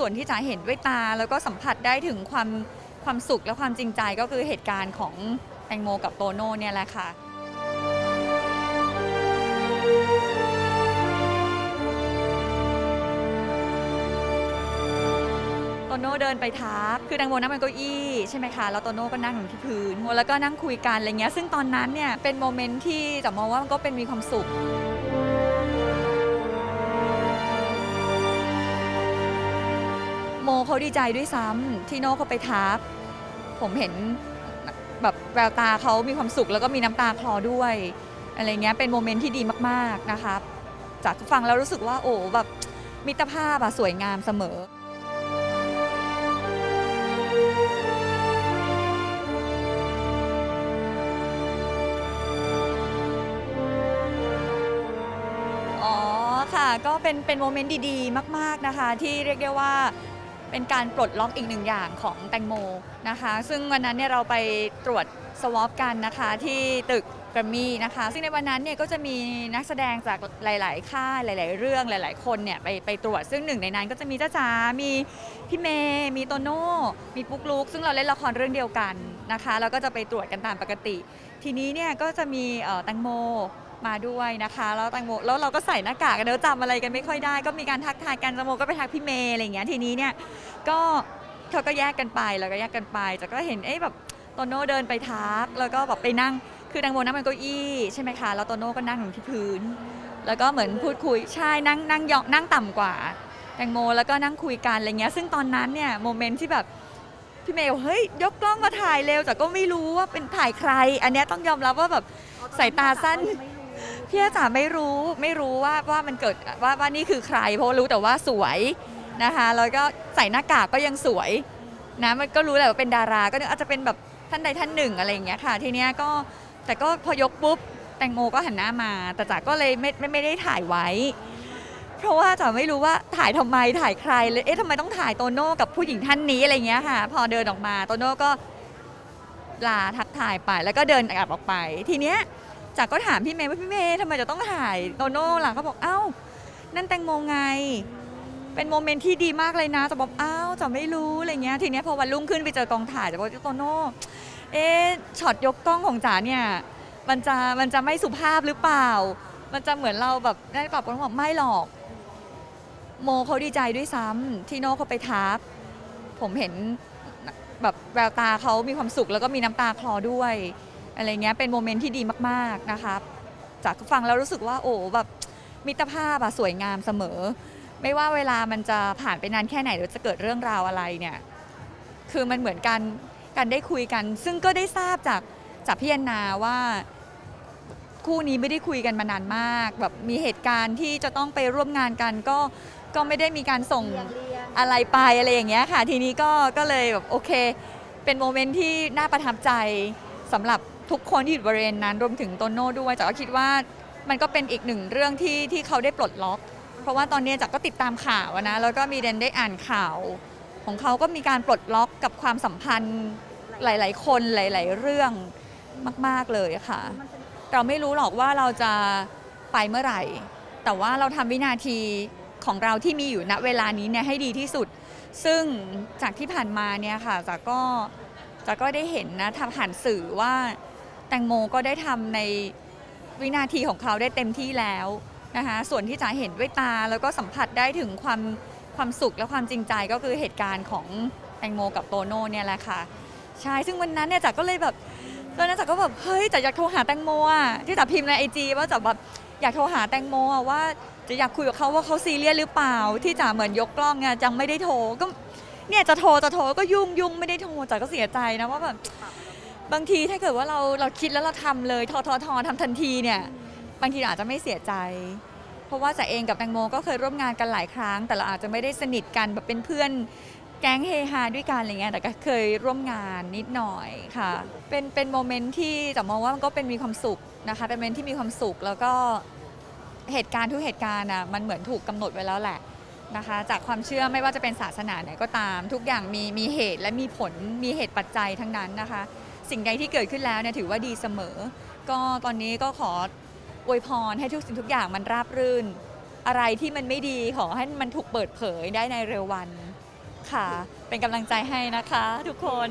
ส่วนที่จ๋าเห็นด้วยตาแล้วก็สัมผัสได้ถึงความความสุขและความจริงใจก็คือเหตุการณ์ของแตงโมกับโตโน่เนี่ยแหละค่ะ โตโน่เดินไปทักคือแตงโมนั่งบนเก้าอี้ใช่ไหมคะแล้วโตโน่ก็นั่งอยู่ที่พื้นแล้วก็นั่งคุยกันอะไรเงี้ยซึ่งตอนนั้นเนี่ยเป็นโมเมนต์ที่จะมองว่ามันก็เป็นมีความสุข โมเขาดีใจด้วยซ้ำที่โน่เขาไปทักผมเห็นแบบแววตาเขามีความสุขแล้วก็มีน้ำตาคลอด้วยอะไรเงี้ยเป็นโมเมนต์ที่ดีมากๆนะคะจากฟังแล้วรู้สึกว่าโอ้แบบมิตรภาพอะสวยงามเสมอ อ๋อค่ะก็เป็นเป็นโมเมนต์ดีๆ มาก ๆนะคะ ที่เรียกได้ว่า เป็นการปลดล็อกอีกหนึ่งอย่างของแตงโมนะคะ ซึ่งวันนั้นเนี่ยเราไปตรวจสวอปกันนะคะที่ตึกแกรมมี่นะคะ ซึ่งในวันนั้นเนี่ยก็จะมีนักแสดงจากหลาย ๆ ค่ายหลาย ๆ เรื่องหลาย ๆ คนเนี่ยไปไปตรวจซึ่งหนึ่งในนั้นก็จะมีจ้าจ๋า มีพี่เมย์ มีโตโน่ มีปุ๊กลุก ซึ่งเราเล่นละครเรื่องเดียวกันนะคะ แล้วก็จะไปตรวจกันตามปกติ ทีนี้เนี่ยก็จะมีแตงโม มาด้วยนะคะแล้วแตงโมแล้วเราก็ใส่หน้ากากกันเดี๋ยวจำอะไรกันไม่ค่อยได้ ก็มีการทักทายกันแตงโมก็ไปทักพี่เมย์อะไรอย่างเงี้ยทีนี้เนี่ยก็เขาก็แยกกันไปแล้วก็แยกกันไปแต่ก็เห็นเอ้แบบโตโน่เดินไปทักแล้วก็แบบไปนั่งคือแตงโมนั่งบนเก้าอี้ใช่ไหมคะแล้วโตโน่ก็นั่งอยู่ที่พื้น แล้วก็เหมือนพูดคุยใช่นั่งนั่งยองนั่งต่ำกว่าแตงโมแล้วก็นั่งคุยกันอะไรเงี้ยซึ่งตอนนั้นเนี่ยโมเมนต์ที่แบบพี่เมย์เฮ้ยยกกล้องมาถ่ายเร็วแต่ก็ไม่รู้ว่าเป็นถ่ายใคร อันเนี้ยต้องยอมรับว่าแบบสายตาสั้น พี่อาจ๋าไม่รู้ไม่รู้ว่าว่ามันเกิดว่าว่านี่คือใคร เพราะรู้แต่ว่าสวยนะคะแล้วก็ใส่หน้ากากก็ยังสวยนะมันก็รู้แหละว่าเป็นดาราก็อาจจะเป็นแบบท่านใดท่านหนึ่งอะไรอย่างเงี้ยค่ะ ทีเนี้ยก็แต่ก็พอยกปุ๊บแตงโมก็หันหน้ามา แต่จ๋าก็เลยไม่ไม่ไม่ได้ถ่ายไว้ เพราะว่าจ๋าไม่รู้ว่าถ่ายทำไมถ่ายใครเลยเอ๊ะทำไมต้องถ่ายโตโน่กับผู้หญิงท่านนี้อะไรเงี้ยค่ะ พอเดินออกมาโตโน่ก็ลาทักถ่ายไปแล้วก็เดินกลับออกไป ทีเนี้ย จากก็ถามพี่เมย์ว่าพี่เมย์ทำไมจะต้องถ่ายโตโน่ล่ะเขาบอกเอ้า นั่นแตงโมไง เป็นโมเมนต์ที่ดีมากเลยนะจะบอกอ้าวจะไม่รู้อะไรเงี้ยทีเนี้ยพอวันรุ่งขึ้นไปเจอกองถ่ายจะบอกโตโน่เอ๊ะช็อตยกกล้องของจ๋าเนี่ยมันจะมันจะไม่สุภาพหรือเปล่า มันจะเหมือนเราแบบได้ปรับกันบอกไม่หรอก โมเขาดีใจด้วยซ้ำที่โน่เขาไปทักผมเห็นแบบแววตาเขามีความสุขแล้วก็มีน้ำตาคลอด้วย อะไรเงี้ยเป็นโมเมนต์ที่ดีมากๆนะคะจากฟังแล้วรู้สึกว่าโอ้แบบมิตรภาพอะสวยงามเสมอ ไม่ว่าเวลามันจะผ่านไปนานแค่ไหนหรือจะเกิดเรื่องราวอะไรเนี่ยคือมันเหมือนกันการได้คุยกัน ซึ่งก็ได้ทราบจากจากพี่แอนนาว่าคู่นี้ไม่ได้คุยกันมานานมากแบบมีเหตุการณ์ที่จะต้องไปร่วมงานกันก็ก็ไม่ได้มีการส่งอะไรไปอะไรอย่างเงี้ยค่ะ ทีนี้ก็ก็เลยแบบโอเค เป็นโมเมนต์ที่น่าประทับใจสำหรับ ทุกคนที่อยู่บริเวณนั้นรวมถึงโตโน่ด้วยจากก็คิดว่ามันก็เป็นอีกหนึ่งเรื่องที่ที่เขาได้ปลดล็อก เพราะว่าตอนนี้จากก็ติดตามข่าวอะนะแล้วก็มีเดนได้อ่านข่าว ของเขาก็มีการปลดล็อกกับความสัมพันธ์หลาย ๆ คนหลาย ๆ เรื่องมาก ๆเลยค่ะ เราไม่รู้หรอกว่าเราจะไปเมื่อไหร่ แต่ว่าเราทำวินาทีของเราที่มีอยู่ณเวลานี้เนี่ยให้ดีที่สุด ซึ่งจากที่ผ่านมาเนี่ยค่ะจากก็จากก็ได้เห็นนะทำผ่านสื่อว่า แตงโมก็ได้ทำในวินาทีของเขาได้เต็มที่แล้วนะคะส่วนที่จ๋าเห็นด้วยตาแล้วก็สัมผัสได้ถึงความความสุขและความจริงใจก็คือเหตุการณ์ของแตงโมกับโตโน่เนี่ยแหละค่ะใช่ซึ่งวันนั้นเนี่ยจ๋าก็เลยแบบตอนนั้นจ๋าก็แบบเฮ้ยจ๋าอยากโทรหาแตงโมอะที่จ๋าพิมพ์ในไอจีว่าจ๋าแบบอยากโทรหาแตงโมว่าจะอยากคุยกับเขาว่าเขาซีเรียสหรือเปล่า ที่จ๋าเหมือนยกกล้องเนี่ยจังไม่ได้โทรก็เนี่ยจะโทรจะโทรก็ยุ่งยุ่งไม่ได้โทรจ๋าก็เสียใจนะว่าแบบ บางทีถ้าเกิดว่าเราเราคิดแล้วเราทำเลยทอทอทอทำทันทีเนี่ยบางทีอาจจะไม่เสียใจ เพราะว่าจ๋าเองกับแตงโมก็เคยร่วมงานกันหลายครั้ง แต่เราอาจจะไม่ได้สนิทกันแบบเป็นเพื่อนแก๊งเฮฮาด้วยกันอะไรเงี้ยแต่ก็เคยร่วมงานนิดหน่อยค่ะ เป็นเป็นโมเมนต์ที่จะมองว่ามันก็เป็นมีความสุขนะคะเป็นโมเมนต์ที่มีความสุขแล้วก็เหตุการณ์ทุกเหตุการณ์อะมันเหมือนถูกกำหนดไว้แล้วแหละนะคะ จากความเชื่อไม่ว่าจะเป็นศาสนาไหนก็ตาม ทุกอย่างมีมีเหตุและมีผลมีเหตุปัจจัยทั้งนั้นนะคะ สิ่งใดที่เกิดขึ้นแล้วเนี่ยถือว่าดีเสมอ ก็ตอนนี้ก็ขออวยพรให้ทุกสิ่งทุกอย่างมันราบรื่น อะไรที่มันไม่ดีขอให้มันถูกเปิดเผยได้ในเร็ววันค่ะ เป็นกำลังใจให้นะคะ ทุกคน